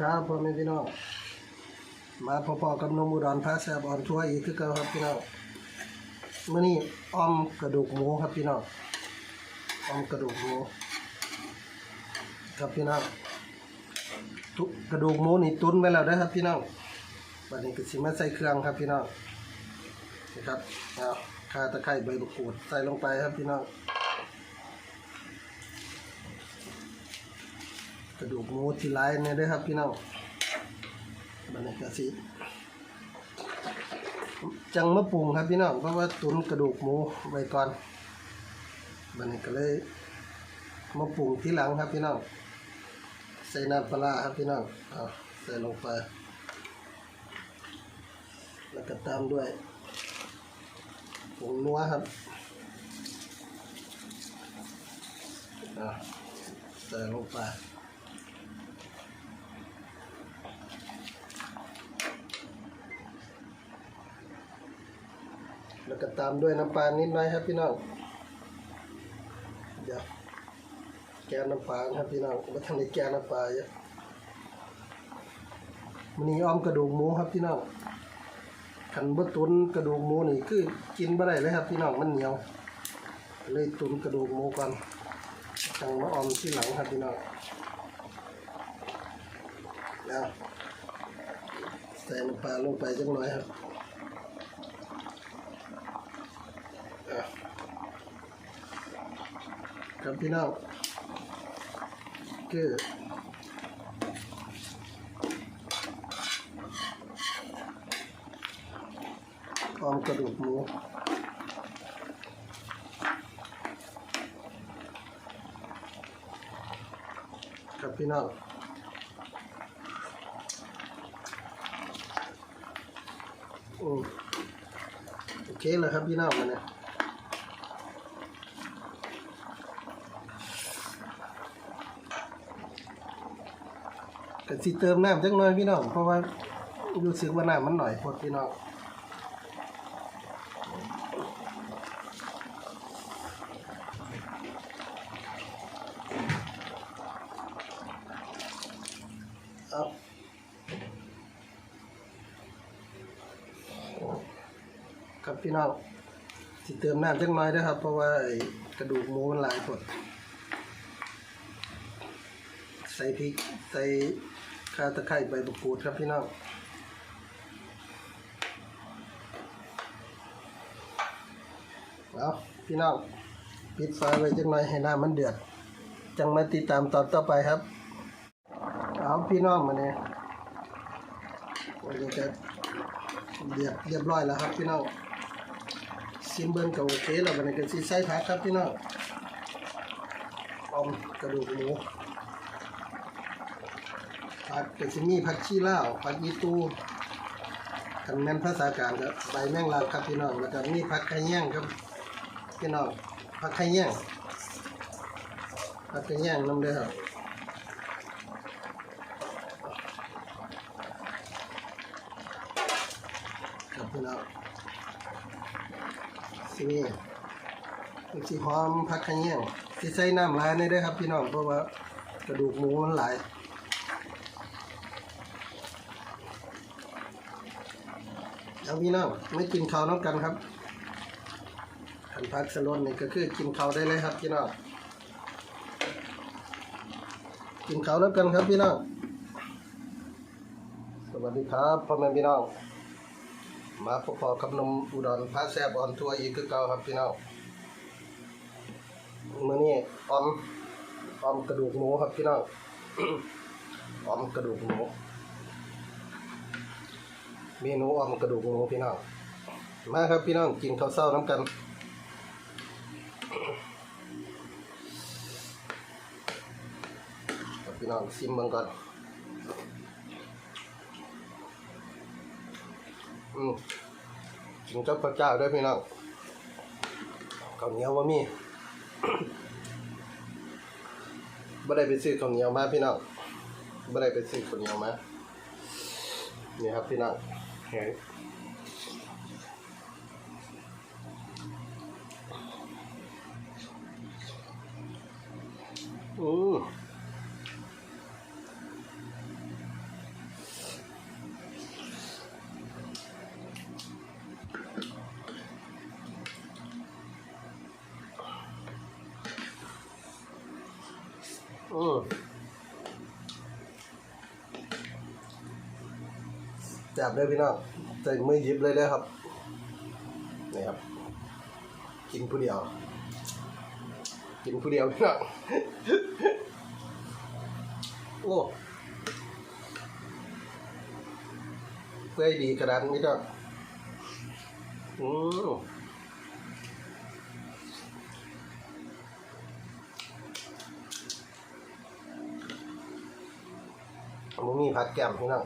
ครับพ่อแม่พี่น้องมาพอๆกับนมอุดรพาแซบออนทัวอีกคือเก่าครับพี่น้องมื้อนี้อ้อมกระดูกหมูครับพี่น้องอ้อมกระดูกหมูครับพี่น้องทุกกระดูกหมูนี่ตุนไว้แล้วเด้ครับพี่น้องบัดนี้ก็สิมาใส่เครื่องครับพี่น้องนะครับเอาข่าตะไคร้ใบมะกรูดใส่ลงไปครับพี่น้อง กระดูกหมูที่ร้เนี่ยด้วยครับพี่น้องบันนี้ก็สิจังมะปรุงครับพี่น้องเพราะว่าตุนกระดูกหมูไว้ก่อนบันนี้ก็เลยมาปรุงที่หลังครับพี่น้องใส่น้ำปลาร้าครับพี่น้องเอาใส่ลงไปแล้วก็ตามด้วยผงนัวครับใส่ลงไป แล้วก็ตามด้วยน้ำปลานิดหน่อยครับพี่น้องเดี๋ยวแกงน้ำปลาครับพี่น้องมาทำในแกงน้ำปลาเยอะมันนี้อ้อมกระดูกหมูครับพี่น้องขันบดตุนกระดูกหมูนี่คือกินไม่ได้เลยครับพี่น้องมันเหนียว เลยตุนกระดูกหมูก่อนจังมาอ้อมที่หลังครับพี่น้องแล้วใส่น้ำปลาลงไปจังหน่อยครับ ครับพี่น้องคือออมกระดูกหมูครับพี่น้องโอเคเลยครับพี่น้องมาเนี่ย สิเติมน้ำจักหน่อยพี่น้อง เพราะว่ารู้สึกว่าน้ำมันหน่อยพดพี่น้องเอาครับพี่น้องสิเติมน้ำจักหน่อยนะครับ เพราะว่าไอ้กระดูกหมูมันหลายพด ใส่พริกใส่ข่าตะไคร้ใบมะกรูดครับพี่น้องเอาพี่น้องปิดไฟไว้จังหน่อยให้น้ำมันเดือด จังมาติดตามตอนต่อไปครับ เอาพี่น้องมาเนี่ยวันนี้จะเดือดเรียบร้อยแล้วครับพี่น้องซิมเบิ้งก็โอเคแล้ววันนี้ก็สิใส่ผักครับพี่น้องอมกระดูกหมู ผักก็จะมีผักชีลาวผักอีตูคันแม่นภาษากลางก็ใบแมงลักครับพี่น้องแล้วก็มีผักไข่แย่งครับพี่น้องผักไข่แย่งผักไข่แย่งน้ำเด้อครับครับพี่น้องสินี่มันสิหอมผักไข่แย่งสิใส่น้ำลายในเด้ครับพี่น้องเพราะว่ากระดูกหมูมันหลาย พี่น้องไม่กินข้าวน้ำกันครับขันพักสลนนี่ก็คือกินข้าวได้เลยครับพี่น้องกินข้าวน้ำกันครับพี่น้องสวัสดีครับพ่อแม่พี่น้องมาพบๆกับนมอุดรพาแซบออนทัวร์อีกคือเก่าครับพี่น้องมื้อนี้ออมออมกระดูกหมูครับพี่น้องออมกระดูกหมู เมนูออมกระดูกหมูพี่น้อง มาครับพี่น้องกินข้าวเช้าน้ำกัน พี่น้องซิมบงก่อน อืมกินกับข้าเจ้าด้วยพี่น้องข้าวเหนียวว่ามีบ่ได้ไปซื้อข้าวเหนียวมาพี่น้องบ่ได้ไปซื้อข้าวเหนียวมานี่ครับพี่น้อง เห็นอืม อืม จับเลยพี่น้องใส่มือหยิบเลยเลยครับนี่ครับ กินผู้เดียว กินผู้เดียวพี่น้องโอ้เพื่อให้ดีกระดานพี่น้องอืมมันมีผัดแก้มพี่น้อง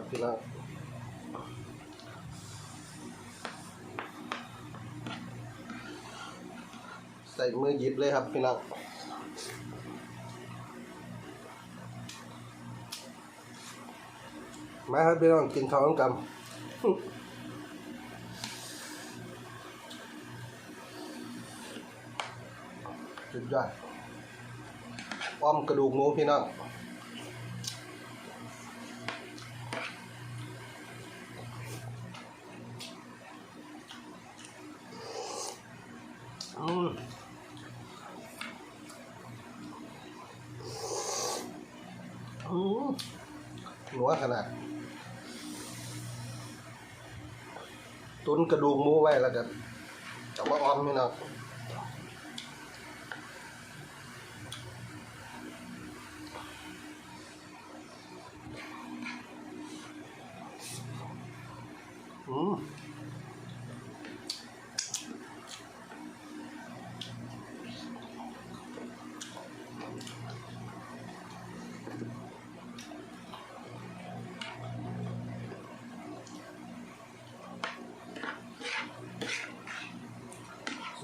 กับพี่น้องใส่มือหยิบเลยครับพี่น้องมาครับพี่น้องกินข้าวน้ำกันสุดยอดอ้อมกระดูกหมูพี่น้อง กระดูกหมูไว้แล้วกันจะมาออมพี่น้อง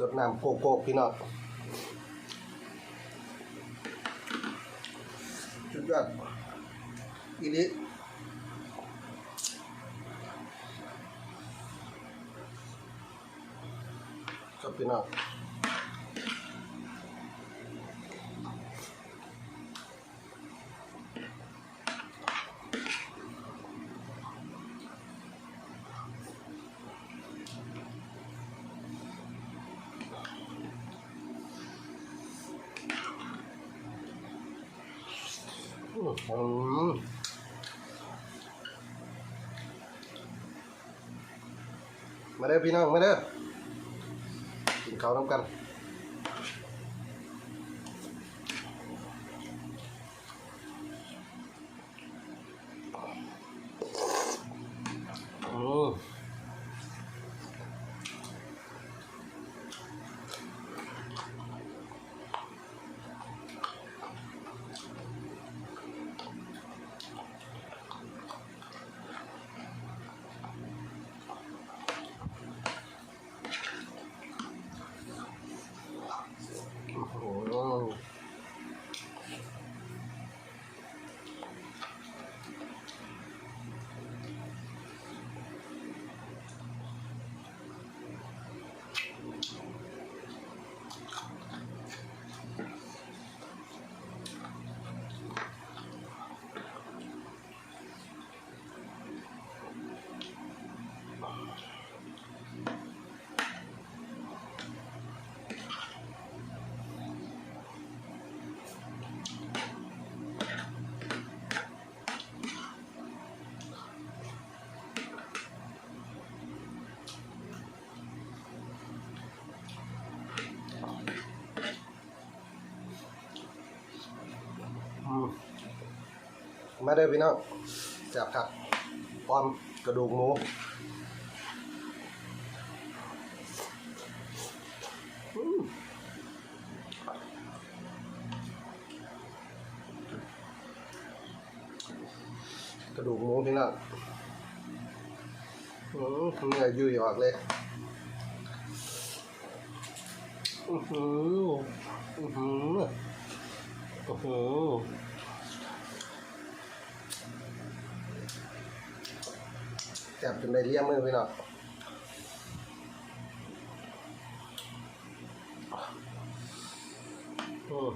ดน้ำโกโก้พี่น้องสุดยอดอีนี้ครับพี่น้อง อืมมาเด้อพี่น้อง มาเด้อกินข้าวน้ำกัน มาเด้อพี่น้องจับครับพร้อมกระดูกหมูกระดูกหมูพี่น้องเนื้อยุ่ยออกเลยอือหือือ อจับจนได้เลี้ยงมือพี่น้องอืม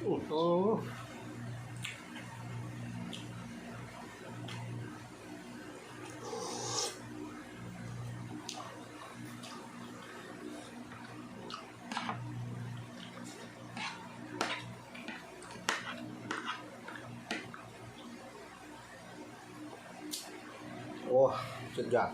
โอ้โหโอ้ สุดยอด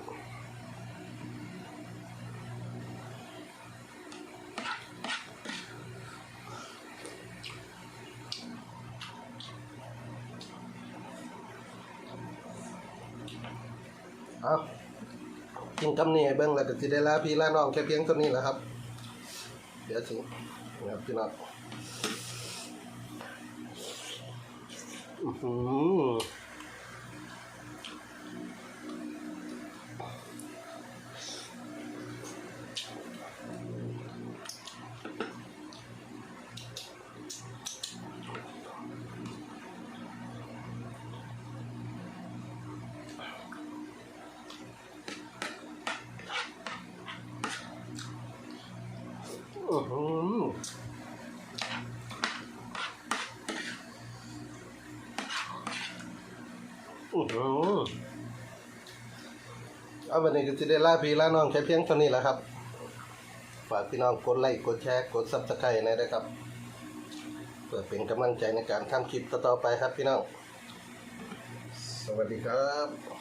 เอากินกำนี่ให้เบิ้งแล้วก็สิได้ลาพี่ลาน้องแค่เพียงเท่านี้แหละครับ เดี๋ยวถึงนะครับพี่น้องอื้อ อือหืออือหือเอาวันนี้ก็จะได้ลาพี่ลาน้องแค่เพียงเท่านี้แหละครับ ฝากพี่น้องกดไลค์กดแชร์กดซับสไครต์นะครับ เพื่อเป็นกำลังใจในการทำคลิปต่อๆไปครับพี่น้อง สวัสดีครับ